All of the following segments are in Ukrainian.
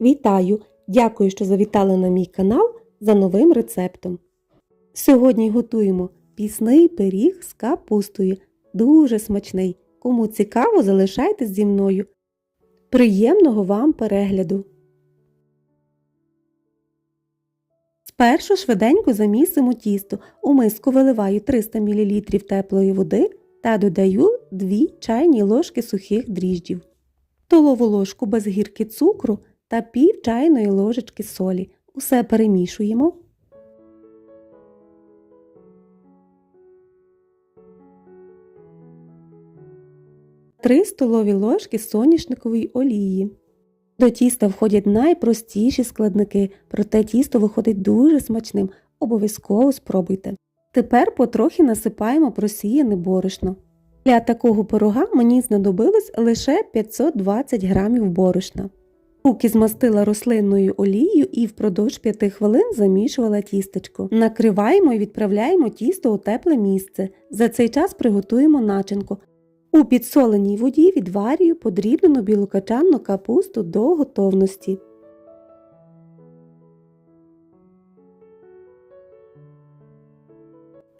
Вітаю! Дякую, що завітали на мій канал за новим рецептом. Сьогодні готуємо пісний пиріг з капустою. Дуже смачний. Кому цікаво, залишайтесь зі мною. Приємного вам перегляду! Спершу швиденько замісимо тісто. У миску виливаю 300 мл теплої води та додаю 2 чайні ложки сухих дріжджів, столову ложку без гірки цукру та пів чайної ложечки солі. Усе перемішуємо. Три столові ложки соняшникової олії. До тіста входять найпростіші складники, проте тісто виходить дуже смачним. Обов'язково спробуйте. Тепер потрохи насипаємо просіяне борошно. Для такого пирога мені знадобилось лише 520 грамів борошна. Руки змастила рослинною олією і впродовж 5 хвилин замішувала тістечко. Накриваємо і відправляємо тісто у тепле місце. За цей час приготуємо начинку. У підсоленій воді відварюю подрібнену білокачанну капусту до готовності.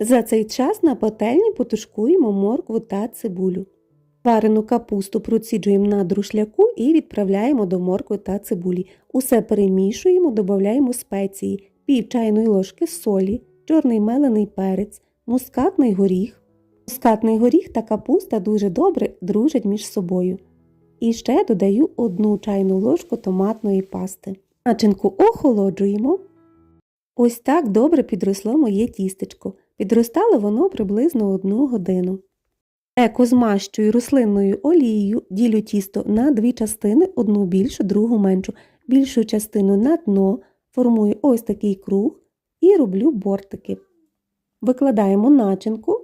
За цей час на пательні потушкуємо моркву та цибулю. Варену капусту проціджуємо на друшляку і відправляємо до моркви та цибулі. Усе перемішуємо, додаємо спеції, пів чайної ложки солі, чорний мелений перець, мускатний горіх. Мускатний горіх та капуста дуже добре дружать між собою. І ще додаю одну чайну ложку томатної пасти. Начинку охолоджуємо. Ось так добре підросло моє тістечко. Підростало воно приблизно одну годину. Еко змащую рослинною олією, ділю тісто на дві частини, одну більшу, другу меншу. Більшу частину на дно, формую ось такий круг і роблю бортики. Викладаємо начинку.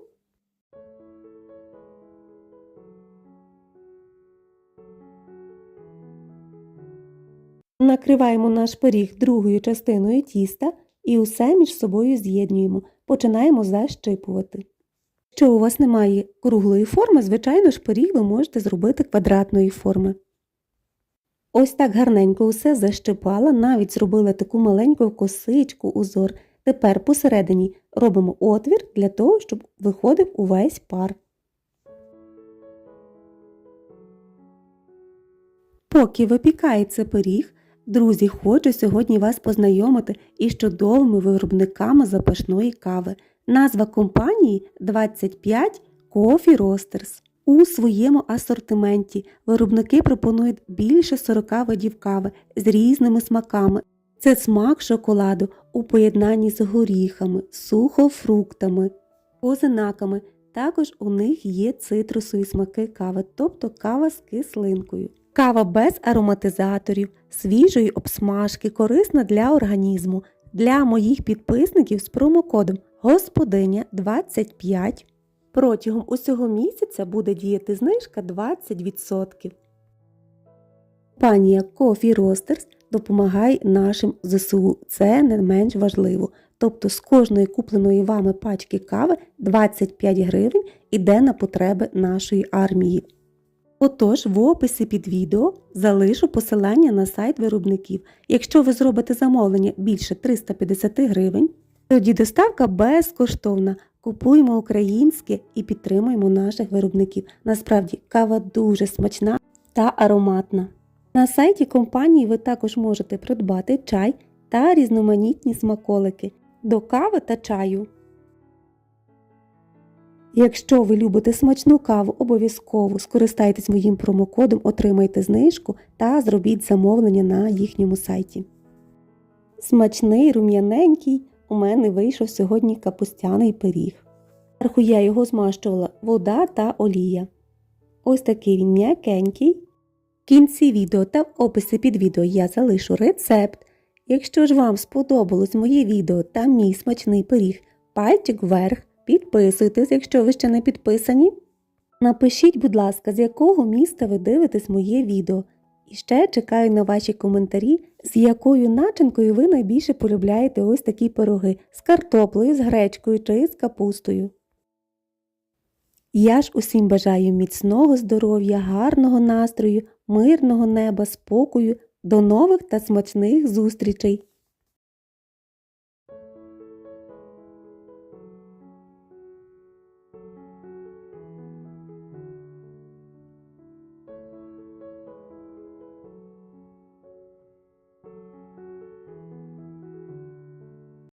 Накриваємо наш пиріг другою частиною тіста і усе між собою з'єднуємо. Починаємо защипувати. Якщо у вас немає круглої форми, звичайно ж пиріг ви можете зробити квадратної форми. Ось так гарненько усе защипала, навіть зробила таку маленьку косичку узор. Тепер посередині робимо отвір для того, щоб виходив увесь пар. Поки випікається пиріг, друзі, хочу сьогодні вас познайомити із чудовими виробниками запашної кави. Назва компанії 25 Coffee Roasters. У своєму асортименті виробники пропонують більше 40 видів кави з різними смаками. Це смак шоколаду у поєднанні з горіхами, сухофруктами, позинаками. Також у них є цитрусові смаки кави, тобто кава з кислинкою. Кава без ароматизаторів, свіжої обсмажки, корисна для організму. Для моїх підписників з промокодом Господиня 25 протягом усього місяця буде діяти знижка 20%. Компанія Coffee Roasters допомагає нашим ЗСУ. Це не менш важливо. Тобто з кожної купленої вами пачки кави 25 гривень іде на потреби нашої армії. Отож, в описі під відео залишу посилання на сайт виробників. Якщо ви зробите замовлення більше 350 гривень, тоді доставка безкоштовна. Купуємо українське і підтримуємо наших виробників. Насправді кава дуже смачна та ароматна. На сайті компанії ви також можете придбати чай та різноманітні смаколики до кави та чаю. Якщо ви любите смачну каву, обов'язково скористайтесь моїм промокодом, отримайте знижку та зробіть замовлення на їхньому сайті. Смачний, рум'яненький, у мене вийшов сьогодні капустяний пиріг. Зверху я його змащувала вода та олія. Ось такий він м'якенький. В кінці відео та в описі під відео я залишу рецепт. Якщо ж вам сподобалось моє відео та мій смачний пиріг, пальчик вверх. Підписуйтесь, якщо ви ще не підписані. Напишіть, будь ласка, з якого міста ви дивитесь моє відео. І ще чекаю на ваші коментарі, з якою начинкою ви найбільше полюбляєте ось такі пироги з картоплею, з гречкою чи з капустою. Я ж усім бажаю міцного здоров'я, гарного настрою, мирного неба, спокою. До нових та смачних зустрічей!